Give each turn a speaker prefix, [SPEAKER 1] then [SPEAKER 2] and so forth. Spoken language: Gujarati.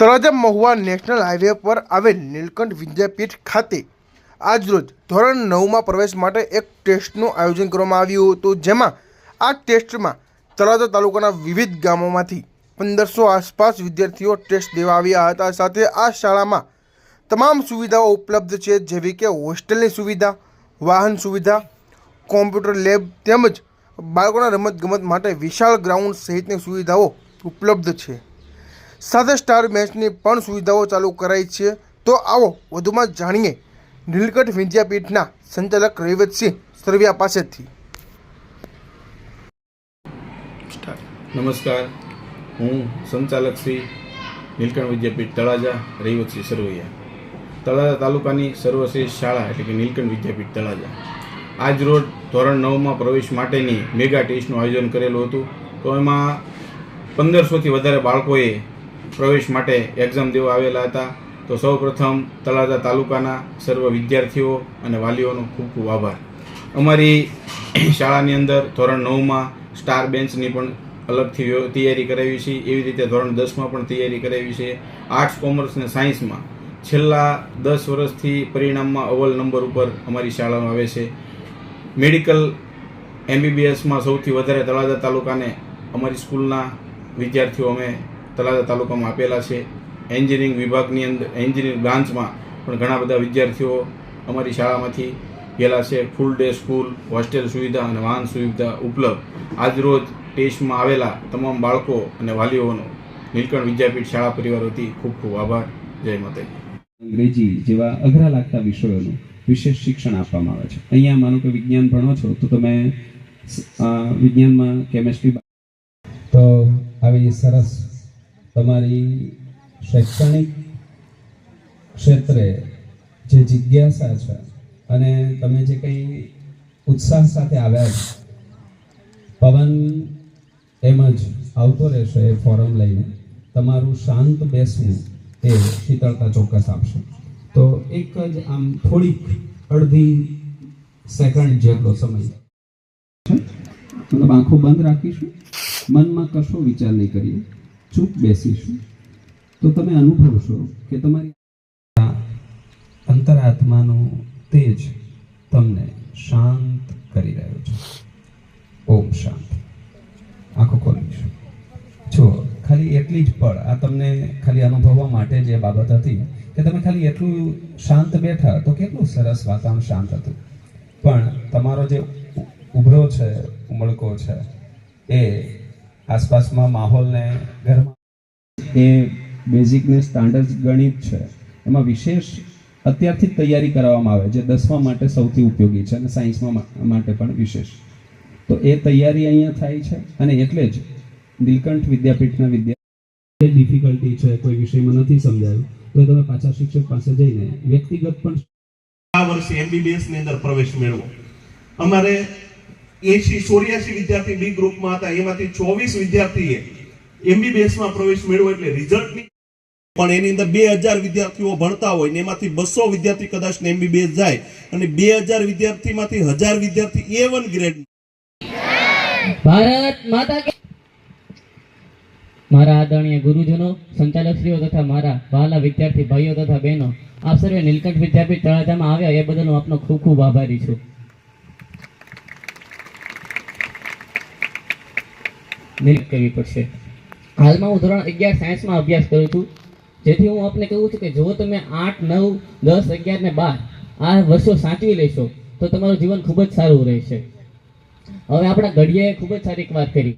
[SPEAKER 1] તળાજા મહુવા નેશનલ હાઈવે પર આવેલ નીલકંઠ વિદ્યાપીઠ ખાતે આજરોજ ધોરણ નવમાં પ્રવેશ માટે એક ટેસ્ટનું આયોજન કરવામાં આવ્યું હતું. જેમાં આ ટેસ્ટમાં તળાજા તાલુકાના વિવિધ ગામોમાંથી પંદરસો આસપાસ વિદ્યાર્થીઓ ટેસ્ટ દેવા આવ્યા હતા. સાથે આ શાળામાં તમામ સુવિધાઓ ઉપલબ્ધ છે, જેવી કે હોસ્ટેલની સુવિધા, વાહન સુવિધા, કોમ્પ્યુટર લેબ તેમજ બાળકોના રમતગમત માટે વિશાળ ગ્રાઉન્ડ સહિતની સુવિધાઓ ઉપલબ્ધ છે. સાથે સ્ટાર મેચની પણ સુવિધાઓ ચાલુ કરાઈ છે. તો આવો વધુમાં જાણીએ. નીલકંઠ વિદ્યાપીઠના સંચાલક રવિવતસિંહ સરવિયા પાસેથી.
[SPEAKER 2] નમસ્કાર. હું સંચાલક શ્રી નીલકંઠ વિદ્યાપીઠ તળાજા રહીવતસિંહ સરવૈયા. તળાજા તાલુકાની સર્વશ્રેષ્ઠ શાળા એટલે કે નીલકંઠ વિદ્યાપીઠ તળાજા. આજ રોજ ધોરણ નવમાં પ્રવેશ માટેની મેગા ટેસ્ટનું આયોજન કરેલું હતું. તો એમાં પંદરસોથી વધારે બાળકોએ પ્રવેશ માટે એક્ઝામ દેવા આવેલા હતા. તો સૌ પ્રથમ તળાજા તાલુકાના સર્વ વિદ્યાર્થીઓ અને વાલીઓનો ખૂબ ખૂબ આભાર. અમારી શાળાની અંદર ધોરણ નવમાં સ્ટાર બેન્ચની પણ અલગથી તૈયારી કરાવી છે. એવી રીતે ધોરણ દસમાં પણ તૈયારી કરાવી છે. આર્ટ્સ કોમર્સ અને સાયન્સમાં છેલ્લા દસ વર્ષથી પરિણામમાં અવ્વલ નંબર ઉપર અમારી શાળામાં આવે છે. મેડિકલ એમબીબીએસમાં સૌથી વધારે તળાજા તાલુકાને અમારી સ્કૂલના વિદ્યાર્થીઓ અમે તળાજા તાલુકામાં આપેલા છે. એન્જિનિયરિંગ વિભાગની અંદર એન્જિનિયરિંગ બ્રાન્ચમાં પણ ઘણા બધા વિદ્યાર્થીઓ અમારી શાળામાંથી ગયેલા છે. ફૂલ ડે સ્કૂલ હોસ્ટેલ સુવિધા અને વાહન સુવિધા ઉપલબ્ધ. આજરોજ ટેસ્ટમાં આવેલા તમામ બાળકો અને વાલીઓનો નીલકંઠ વિદ્યાપીઠ શાળા પરિવાર વતી ખૂબ ખૂબ આભાર. જય માતાજી.
[SPEAKER 3] અંગ્રેજી જેવા અઘરા લાગતા વિષયોનું વિશેષ શિક્ષણ આપવામાં આવે છે. અહીંયા માનો કે વિજ્ઞાન ભણો છો તો તમે વિજ્ઞાનમાં કેમેસ્ટ્રી તો આવી સરસ તમારી શૈક્ષણિક ક્ષેત્રે જે જિજ્ઞાસા છે અને તમે જે કંઈ ઉત્સાહ સાથે આવ્યા છો, પવન એમ જ આવતો રહેશે એ ફોરમ લઈને તમારું શાંત બેસવું એ શીતળતા ચોક્કસ આપશે. તો એક જ આમ થોડીક અડધી સેકન્ડ જેટલો સમય મતલબ આંખો બંધ રાખીશું. મનમાં કશો વિચાર નહીં કરીએ. ચૂપ બેસીશું. તો તમે અનુભવશો કે તમારી અંતરાત્માનું તેજ તમને શાંત કરી રહ્યો છે. ઓમ શાંત. આંખો ખોલીશું. જો ખાલી એટલી જ પળ આ તમને ખાલી અનુભવવા માટે જે બાબત હતી કે તમે ખાલી એટલું શાંત બેઠા તો કેટલું સરસ વાતાવરણ શાંત હતું. પણ તમારો જે ઉભરો છે, ઉમળકો છે, એ આસપાસમાં માહોલને ઘરમાં. એ બેઝિક ને સ્ટાન્ડર્ડ ગણિત છે. એમાં વિશેષ અત્યારથી જ તૈયારી કરાવવામાં આવે જે દસમા માટે સૌથી ઉપયોગી છે અને સાયન્સમાં માટે પણ વિશેષ. તો એ તૈયારી અહીંયા થાય છે અને એટલે જ નીલકંઠ વિદ્યાપીઠના વિદ્યાર્થી ડિફિકલ્ટી છે કોઈ વિષયમાં નથી સમજાયું તો એ તમે પાછા શિક્ષક પાસે જઈને વ્યક્તિગત પણ
[SPEAKER 4] આ વર્ષે એમબીબીએસની અંદર પ્રવેશ મેળવો. અમારે એસી ચોર્યાસી વિદ્યાર્થી બી ગ્રુપમાં હતા. એમાંથી ચોવીસ વિદ્યાર્થીએ એમબીબીએસમાં પ્રવેશ મેળવ્યો એટલે રિઝલ્ટ પણ એની અંદર બે હજાર વિદ્યાર્થીઓ ભણતા હોય ને એમાંથી બસો વિદ્યાર્થી કદાચ એમબીબીએસ જાય અને બે હજાર વિદ્યાર્થીમાંથી હજાર વિદ્યાર્થી એ વન ગ્રેડ
[SPEAKER 5] ભારત માતા મારા આદરણીય ગુરુજનો, સંચાલકશ્રીઓ તથા મારા વહાલા વિદ્યાર્થી ભાઈઓ તથા બહેનો, આપ સર્વે નીલકંઠ વિદ્યાપીઠ તળાજામાં આવ્યા એ બદલ હું આપનો ખૂબ ખૂબ આભારી છું. નીલ કરવી પડશે. હાલમાં હું ધોરણ અગિયાર સાયન્સમાં અભ્યાસ કરું છું. જેથી હું આપને કહું છું કે જો તમે આઠ, નવ, દસ, અગિયાર ને બાર આ વર્ષો સાચવી લેશો, તો તમારું જીવન ખૂબ જ સારું રહેશે. હવે આપણા ઘડીએ ખૂબ જ સારી એક વાત કરી.